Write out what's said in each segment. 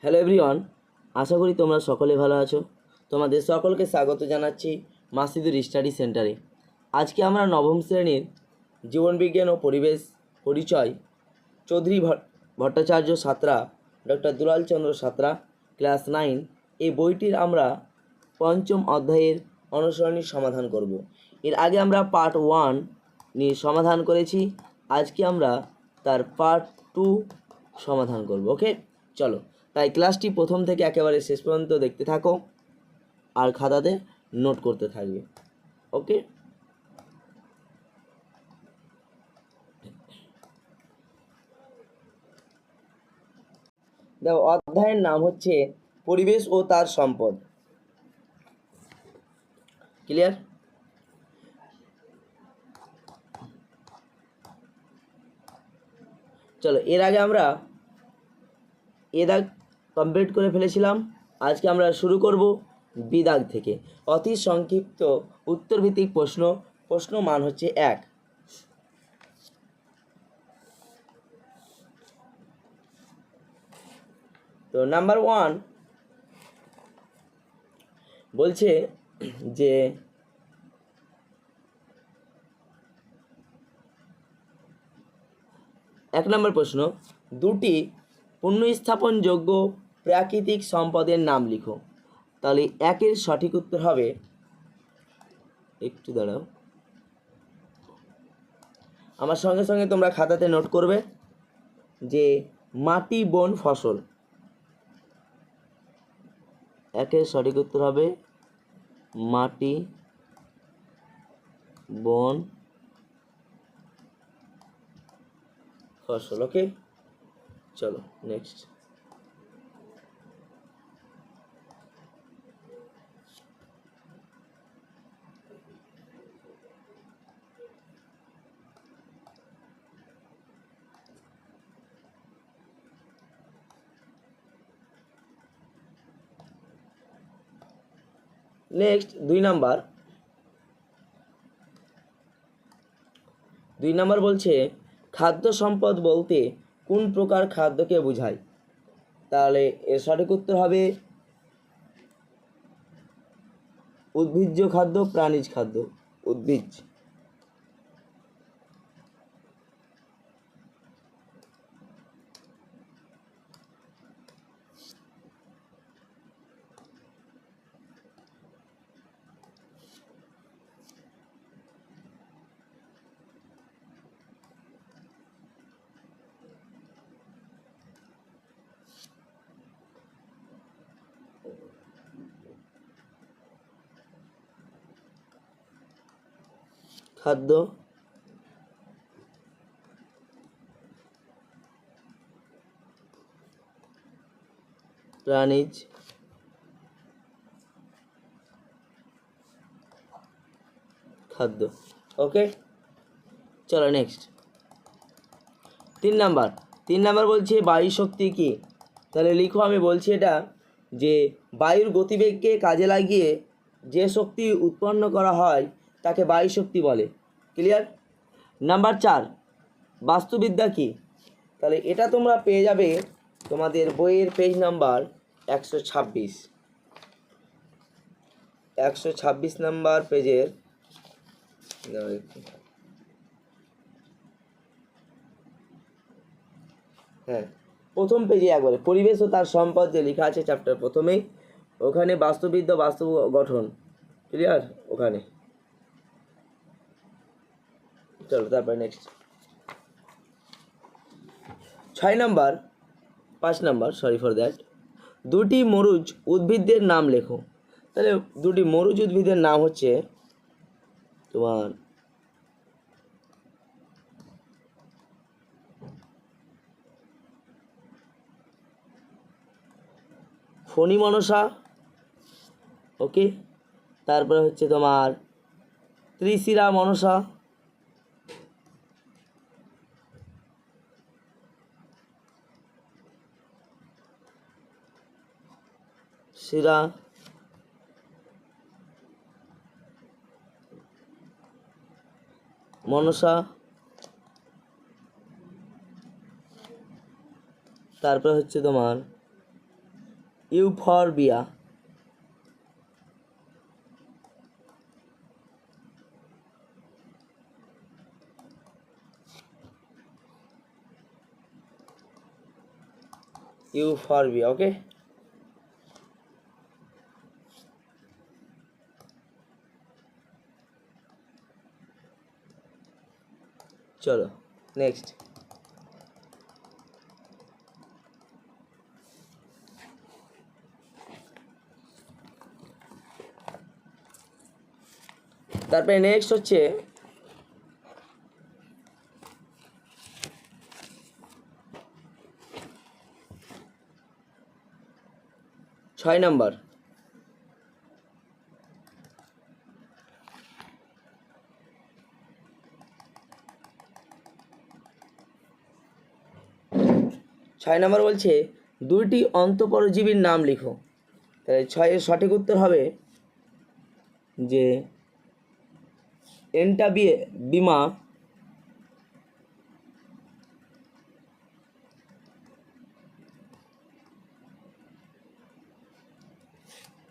Hello everyone আশা করি তোমরা সকলে ভালো আছো। তোমাদের সকলকে স্বাগত জানাচ্ছি মাসিদুর স্টাডি সেন্টারে আজকে আমরা নবম শ্রেণির জীবনবিজ্ঞান ও পরিবেশ পরিচয় চৌধুরী ভট- Bhattacharya Santra, doctor Dulal Chandra Santra, class nine, এই বইটির আমরা পঞ্চম অধ্যায়ের অনুসরণী সমাধান করব। এর আগে আমরা পার্ট ওয়ান নিয়ে সমাধান করেছি, আজকে আমরা তার পার্ট টু সমাধান করব ওকে চলো। তাই ক্লাসটি প্রথম থেকে একেবারে শেষ পর্যন্ত দেখতে থাকো আর খাতাতে নোট করতে থাকবে। ওকে? দেখো, অধ্যায়ের নাম হচ্ছে পরিবেশ ও তার সম্পদ। ক্লিয়ার? চলো, এর আগে আমরা এ কমপ্লিট করে ফেলেছিলাম। আজকে আমরা শুরু করব বি দাগ থেকে। অতি সংক্ষিপ্ত উত্তরভিত্তিক প্রশ্ন। প্রশ্ন মান হচ্ছে এক। তো নাম্বার ওয়ান বলছে যে এক নম্বর প্রশ্ন, দুটি পুনঃস্থাপনযোগ্য প্রাকৃতিক সম্পদের নাম লিখো। তাহলে একের সঠিক উত্তর হবে, একটু দাঁড়াও। আমার সঙ্গে সঙ্গে তোমরা খাতাতে নোট করবে যে মাটি, বন, ফসল। একের সঠিক উত্তর হবে মাটি, বন, ফসল ওকে চলো নেক্সট নেক্সট দুই নাম্বার। দুই নাম্বার বলছে খাদ্য সম্পদ বলতে কোন প্রকার খাদ্যকে বোঝায়? তাহলে এর সঠিক উত্তর হবে উদ্ভিজ্জ খাদ্য প্রাণীজ খাদ্য। উদ্ভিজ্জ। খাদ্য প্রাণীজ খাদ্য। ওকে চলো নেক্সট তিন নাম্বার। তিন নাম্বার বলছে বায়ু শক্তি কি? তাহলে লিখো, আমি বলছি এটা যে বায়ুর গতিবেগকে কাজে লাগিয়ে যে শক্তি উৎপন্ন করা হয় তাকে বায়ু শক্তি বলে। ক্লিয়ার নাম্বার চার, বাস্তুবিদ্যা কি? তাহলে এটা তোমরা পেয়ে যাবে তোমাদের বইয়ের পেজ নাম্বার একশো ছাব্বিশ। একশো ছাব্বিশ নাম্বার পেজের হ্যাঁ প্রথম পেজে একবারে, পরিবেশ ও তার সম্পদ যে লেখা আছে চ্যাপ্টার প্রথমেই, ওখানে বাস্তুবিদ্যা বাস্তব গঠন। ক্লিয়ার ওখানে। চলো, তারপরে নেক্সট ছয় নাম্বার পাঁচ নাম্বার সরি ফর দ্যাট দুটি মরুজ উদ্ভিদের নাম লেখো। তাহলে দুটি মরুজ উদ্ভিদের নাম হচ্ছে তোমার ফণি মনসা ওকে তারপরে হচ্ছে তোমার ত্রিশিরা মনসা শিরা মনসা। তারপরে হচ্ছে তোমার ইউফরবিয়া। ইউফরবিয়া ওকে চলো নেক্সট তারপরে নেক্সট হচ্ছে ছয় নাম্বার ছয় নাম্বার বলছে, দুইটি অন্তঃপরজীবীর নাম লিখো। তাহলে ছয়ের সঠিক উত্তর হবে যে এনটা বিমা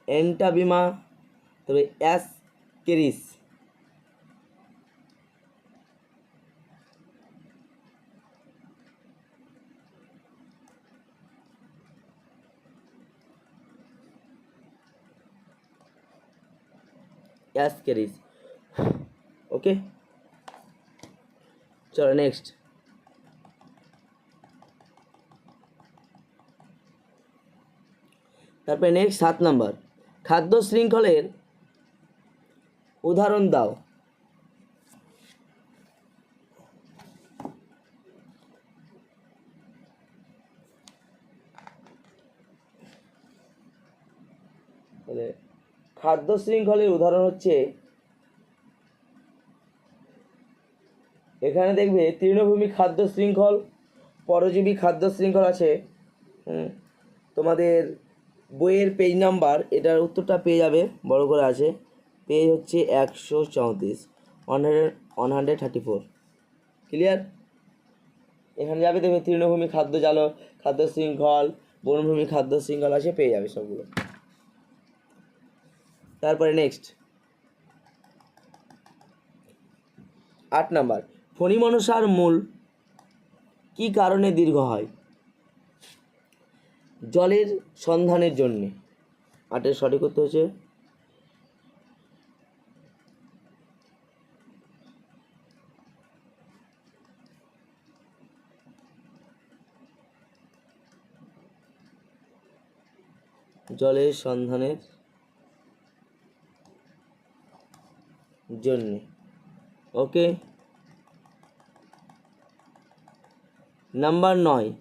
এনটা বিমা তবে Ascaris Ascaris okay চলো নেক্সট তারপরে নেক্সট সাত নম্বর খাদ্য শৃঙ্খলের উদাহরণ দাও তাহলে খাদ্য শৃঙ্খলের উদাহরণ হচ্ছে, এখানে দেখবে তৃণভূমি খাদ্য শৃঙ্খল, পরজীবী খাদ্য শৃঙ্খল আছে। তোমাদের বইয়ের পেজ নাম্বার এটার উত্তরটা পেয়ে যাবে, বড় করে আছে। পেজ হচ্ছে একশো চৌত্রিশ one hundred one hundred thirty four clear এখানে যাবে দেখবে তৃণভূমি খাদ্য জাল, খাদ্য শৃঙ্খল, বনভূমি খাদ্য শৃঙ্খল আছে, পেয়ে যাবে সবগুলো। তারপরে নেক্সট আট নাম্বার। ফণি মনসার মূল কি কারণে দীর্ঘ হয়? জলের সন্ধানের জন্যে। আটের সঠিক উত্তর হচ্ছে জলের সন্ধানের জন্যে। ওকে নাম্বার নয়।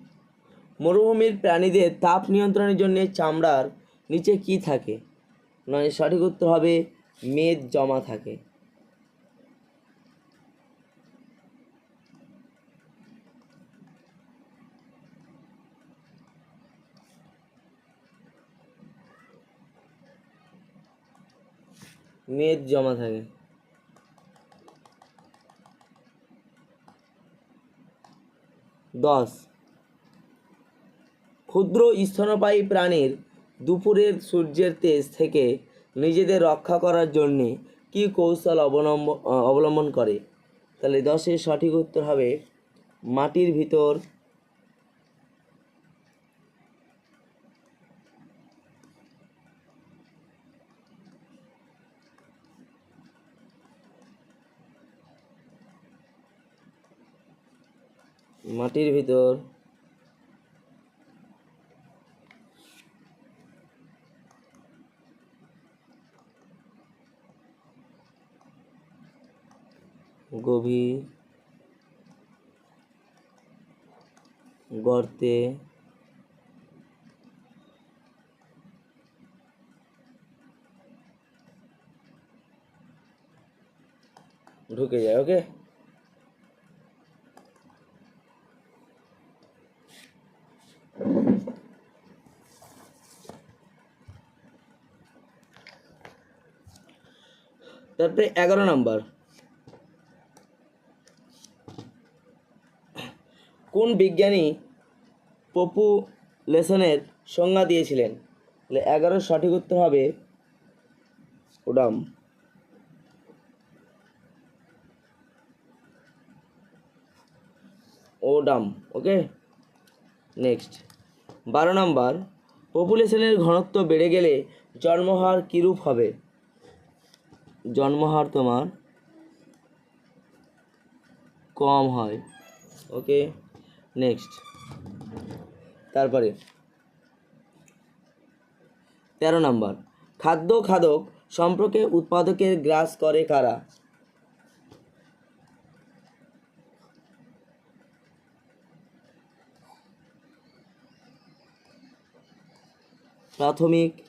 মরুভূমির প্রাণীদের তাপ নিয়ন্ত্রণের জন্য চামড়ার নিচে কি থাকে? নয়, সঠিক উত্তর হবে মেদ জমা থাকে। মেদ জমা থাকে। দশ। ক্ষুদ্র স্থনপায়ী প্রাণীর দুপুরের সূর্যের তেজ থেকে নিজেদের রক্ষা করার জন্যে কি কৌশল অবলম্বন অবলম্বন করে? তাহলে দশের সঠিক উত্তর হবে মাটির ভিতর মাটির ভিতর। গভীর গর্তে ঢুকে যায় ওকে তারপরে এগারো নাম্বার। কোন বিজ্ঞানী পপুলেশনের সংজ্ঞা দিয়েছিলেন? তাহলে এগারোর সঠিক উত্তর হবে ওডাম ওডাম ওকে? নেক্সট। বারো নাম্বার পপুলেশনের ঘনত্ব বেড়ে গেলে জন্মহার কীরূপ হবে? জন্মহার তোমার কম হয়। Okay, next. তারপরে। তেরো নাম্বার। খাদ্য খাদক সম্পর্কে উৎপাদকের গ্রাস করে কারা? প্রাথমিক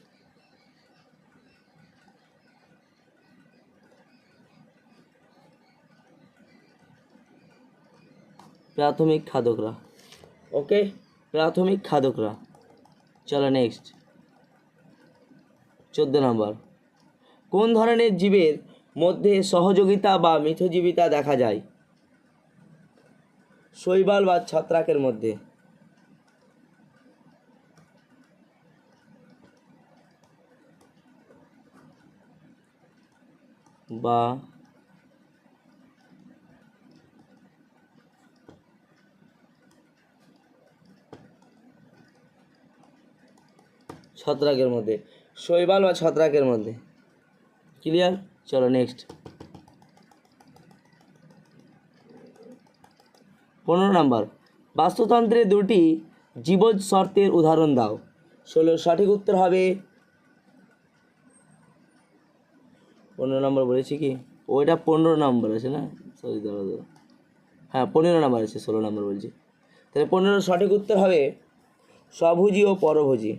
প্রাথমিক খাদকরা। ওকে প্রাথমিক খাদকরা। চলো নেক্সট চোদ্দ নম্বর। কোন ধরনের জীবের মধ্যে সহযোগিতা বা মিথজীবিতা দেখা যায়? শৈবাল বা ছত্রাকের মধ্যে। বা ছত্রাকের মধ্যে। শৈবাল বা ছত্রাকের মধ্যে। ক্লিয়ার চলো নেক্সট পনেরো নাম্বার। বাস্তুতন্ত্রের দুটি জীবজ শর্তের উদাহরণ দাও। ষোলো, সঠিক উত্তর হবে। পনেরো নম্বর বলেছি কি? ওইটা পনেরো নম্বর আছে না? সরি দাঁড়া দাঁড়া হ্যাঁ পনেরো নম্বর আছে, ষোলো নম্বর বলছি। তাহলে পনেরো সঠিক উত্তর হবে স্বভোজী ও পরভোজী।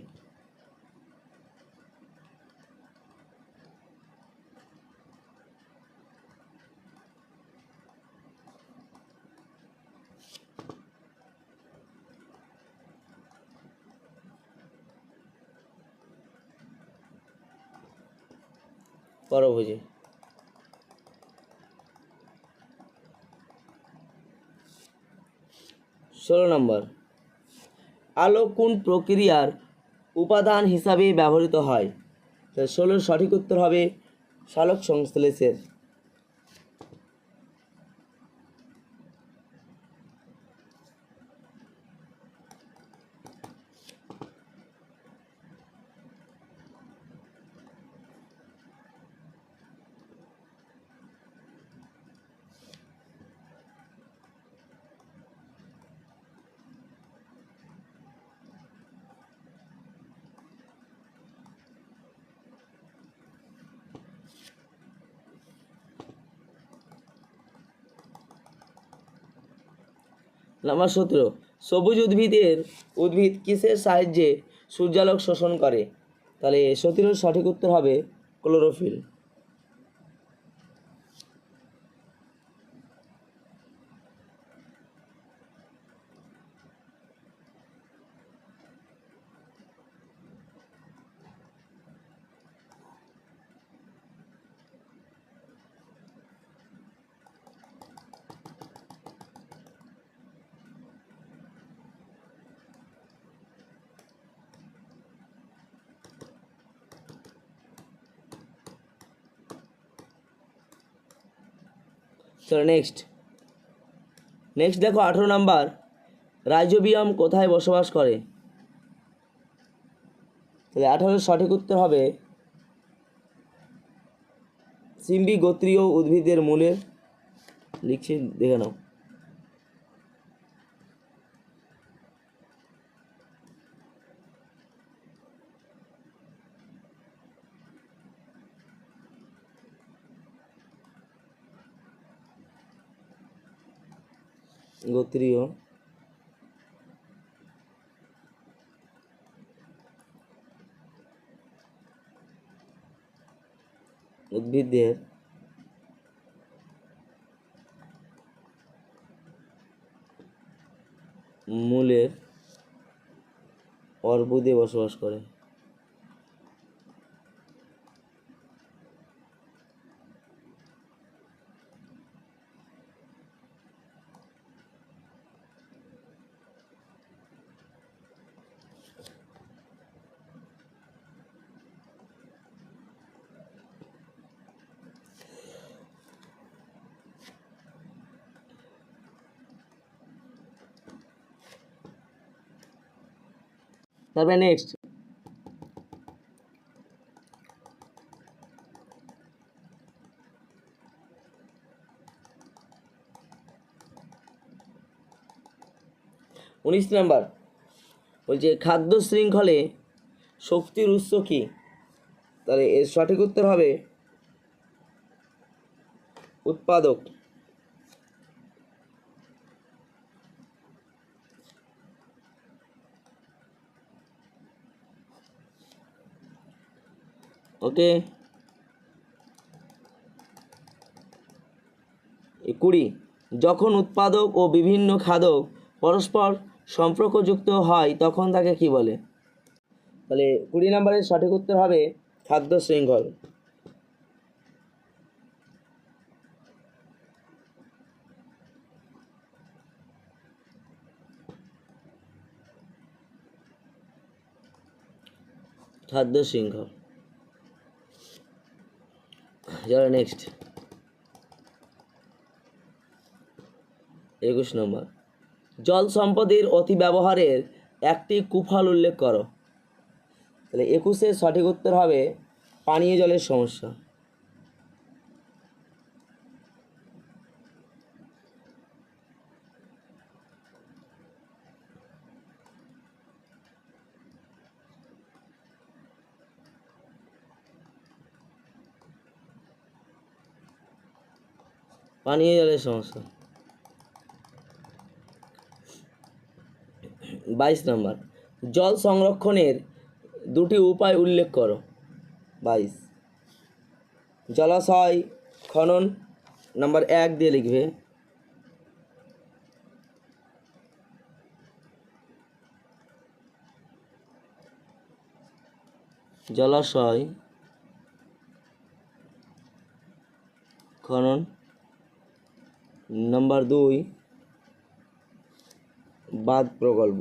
পরভোজী। ষোলো নম্বর। আলো কোন প্রক্রিয়ার উপাদান হিসাবে ব্যবহৃত হয়? ষোলোর সঠিক উত্তর হবে সালোক সংশ্লেষের। নাম্বার সতেরো, সবুজ উদ্ভিদের উদ্ভিদ কিসের সাহায্যে সূর্যালোক শোষণ করে? তাহলে সতেরোর সঠিক উত্তর হবে ক্লোরোফিল। চলো নেক্সট নেক্সট দেখো আঠেরো নাম্বার। রাইজোবিয়াম কোথায় বসবাস করে? তাহলে আঠারোর সঠিক উত্তর হবে সিম্বি গোত্রীয় উদ্ভিদের মূলের লিখছি, দেখে নাও। গোত্রীয় উদ্ভিদের মূলের অর্বুদে বসবাস করে। তারপরে নেক্সট উনিশ নাম্বার। বলছে, খাদ্য শৃঙ্খলে শক্তির উৎস কী? তাহলে এর সঠিক উত্তর হবে উৎপাদক। ওকে কুড়ি, যখন উৎপাদক ও বিভিন্ন খাদক পরস্পর সম্পর্কযুক্ত হয়, তখন তাকে কি বলে? তাহলে কুড়ি নম্বরের সঠিক উত্তর হবে খাদ্য শৃঙ্খল। খাদ্য শৃঙ্খল। চলো নেক্সট একুশ নম্বর। জল সম্পদের অতি ব্যবহারের একটি কুফল উল্লেখ করো। তাহলে একুশের সঠিক উত্তর হবে পানীয় জলের সমস্যা। পানীয় জলের সমস্যা। বাইশ নম্বর, জল সংরক্ষণের দুটি উপায় উল্লেখ করো। বাইশ, জলাশয় খনন নাম্বার এক দিয়ে লিখবে। জলাশয় খনন নাম্বার দুই বাঁধ প্রকল্প।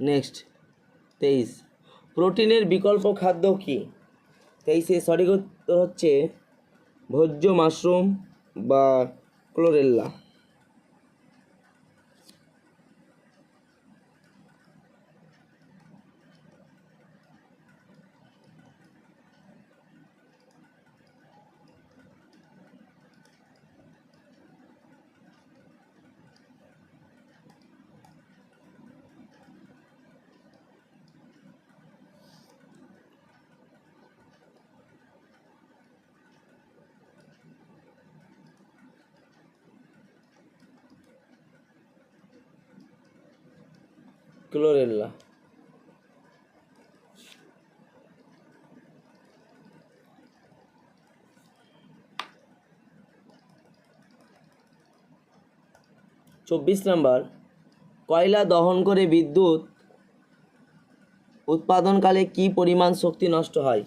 নেক্সট, তেইশ। প্রোটিনের বিকল্প খাদ্য কি? তেইশে, সঠিক উত্তর হচ্ছে ভোজ্য মাশরুম বা ক্লোরেল্লা ক্লোরেল্লা চব্বিশ নাম্বার, কয়লা দহন করে বিদ্যুৎ উৎপাদনকালে কি পরিমাণ শক্তি নষ্ট হয়?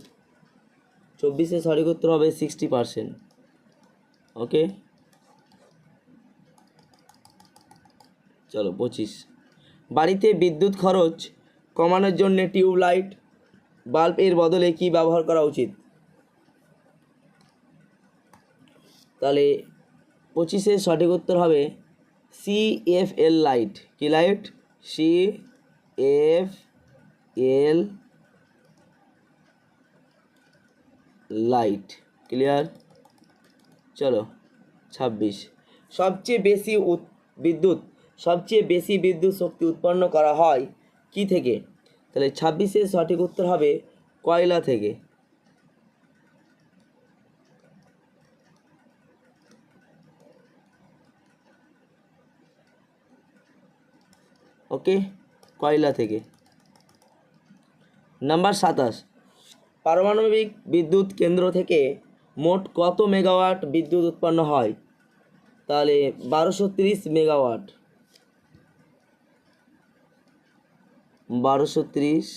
চব্বিশে সঠিক উত্তর হবে সিক্সটি পারসেন্ট ওকে চলো, পঁচিশ। বাড়িতে বিদ্যুৎ খরচ কমানোর জন্য টিউবলাইট, বাল্ব এর বদলে কি ব্যবহার করা উচিত? তাহলে পঁচিশের সঠিক উত্তর হবে সি এফ এল লাইট কি light C F L light clear চলো, ছাব্বিশ। সবচেয়ে বেশি বিদ্যুৎ সবচেয়ে বেশি বিদ্যুৎ শক্তি উৎপন্ন করা হয় কি থেকে? তাহলে ছাব্বিশের সঠিক উত্তর হবে কয়লা থেকে। ওকে, কয়লা থেকে। নাম্বার সাতাশ। পারমাণবিক বিদ্যুৎ কেন্দ্র থেকে মোট কত মেগাওয়াট বিদ্যুৎ উৎপন্ন হয়? তাহলে বারোশো মেগাওয়াট। বারোশো তিরিশ।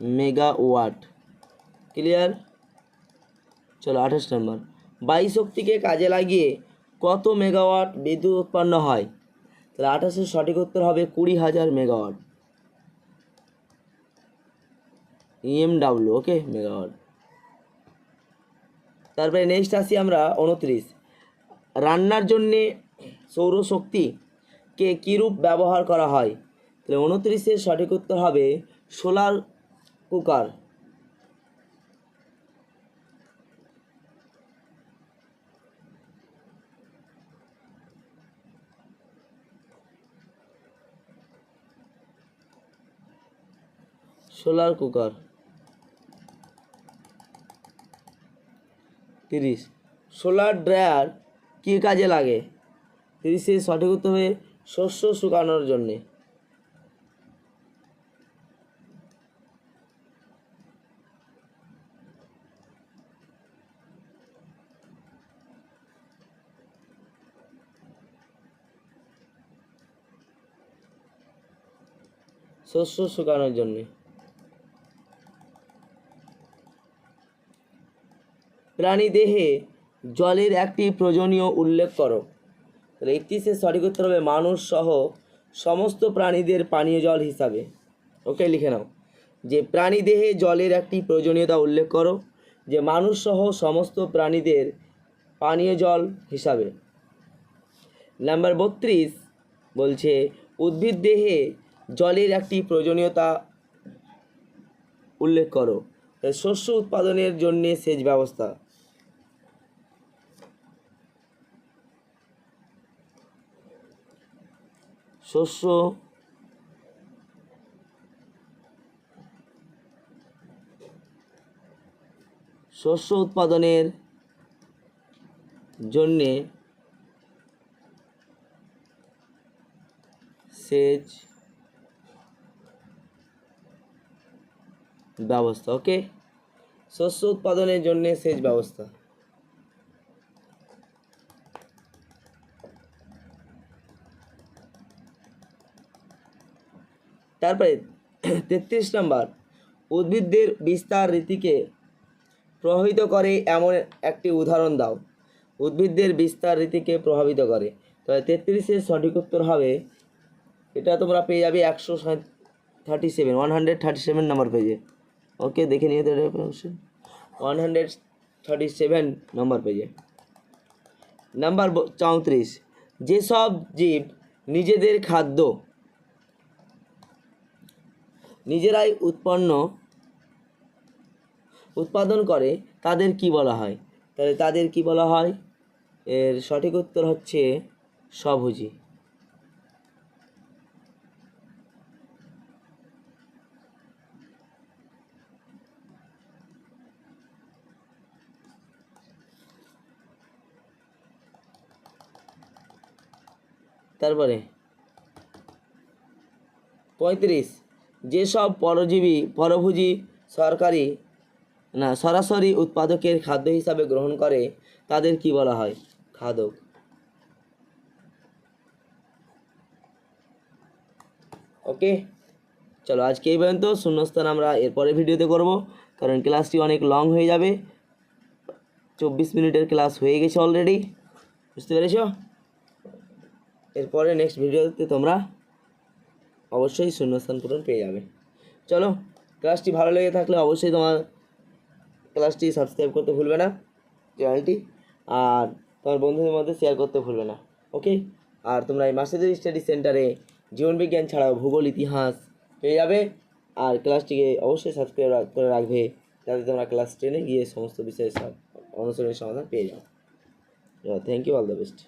মেগাওয়াট। ক্লিয়ার? চলো আঠাশ নম্বর। বায়ু শক্তিকে কাজে লাগিয়ে কত মেগাওয়াট বিদ্যুৎ উৎপন্ন হয়? তাহলে আঠাশের সঠিক উত্তর হবে কুড়ি হাজার মেগাওয়াট। EMW okay megawatt. তারপরে নেক্সট আসি আমরা উনত্রিশ। রান্নার জন্যে সৌরশক্তিকে কীরূপ ব্যবহার করা হয়? তাহলে উনত্রিশের সঠিক উত্তর হবে সোলার কুকার। Solar cooker. তিরিশ। সোলার ড্রায়ার কী কাজে লাগে? তিরিশের সঠিক উত্তর হবে শস্য শুকানোর জন্যে। শস্য শুকানোর জন্যে। প্রাণী দেহে জলের একটি প্রয়োজনীয় উল্লেখ করো। তাহলে সঠিক উত্তর হবে মানুষ সহ সমস্ত প্রাণীদের পানীয় জল হিসাবে। ওকে, লিখে নাও। যে প্রাণী দেহে জলের একটি প্রয়োজনীয়তা উল্লেখ করো, যে মানুষ সহ সমস্ত প্রাণীদের পানীয় জল হিসাবে। নাম্বার বত্রিশ বলছে, উদ্ভিদ দেহে জলের একটি প্রয়োজনীয়তা উল্লেখ করো। শস্য উৎপাদনের জন্যে সেচ ব্যবস্থা। শস্য। শস্য উৎপাদনের জন্যে সেচ ব্যবস্থা ওকে শস্য উৎপাদনের জন্য সেচ ব্যবস্থা। তারপরে তেত্রিশ নম্বর, উদ্ভিদদের বিস্তার রীতিকে প্রভাবিত করে এমন একটি উদাহরণ দাও। উদ্ভিদদের বিস্তার রীতিকে প্রভাবিত করে। তবে তেত্রিশের সঠিক উত্তর হবে, এটা তোমরা পেয়ে যাবে একশো thirty seven one hundred thirty seven number পেজে ওকে দেখে নিয়ে তো one hundred thirty seven number পেজে নাম্বার চৌত্রিশ, যেসব জীব নিজেদের খাদ্য নিজেরাই উৎপন্ন, উৎপাদন করে, তাদের কি বলা হয়? তাহলে তাদের কি বলা হয়? এর সঠিক উত্তর হচ্ছে স্বভোজী। তারপরে পঁয়ত্রিশ। যেসব পরজীবী, পরভোজী সরকারি না, সরাসরি উৎপাদকের খাদ্য হিসাবে গ্রহণ করে, তাদের কি বলা হয়? খাদক। ওকে চলো আজকে এই পর্যন্ত। শূন্যস্থান আমরা এরপরে ভিডিওতে করব, কারণ ক্লাসটি অনেক লং হয়ে যাবে। চব্বিশ মিনিটের ক্লাস হয়ে গেছে অলরেডি বুঝতে পেরেছ? এরপরে নেক্সট ভিডিওতে তোমরা অবশ্যই শূন্যস্থান পূরণ পেয়ে যাবে। চলো ক্লাসটি ভালো লেগে থাকলে অবশ্যই তোমার ক্লাসটি সাবস্ক্রাইব করতে ভুলবে না চ্যানেলটি আর তোমার বন্ধুদের মধ্যে শেয়ার করতে ভুলবে না ওকে আর তোমরা এই মাসেদের স্টাডি সেন্টারে জীবনবিজ্ঞান ছাড়াও ভূগোল, ইতিহাস পেয়ে যাবে, আর ক্লাসটিকে অবশ্যই সাবস্ক্রাইব করে রাখবে, যাতে তোমরা ক্লাস টেনে গিয়ে সমস্ত বিষয়ের অনুসরণের সমাধান পেয়ে যাও। Thank you all the best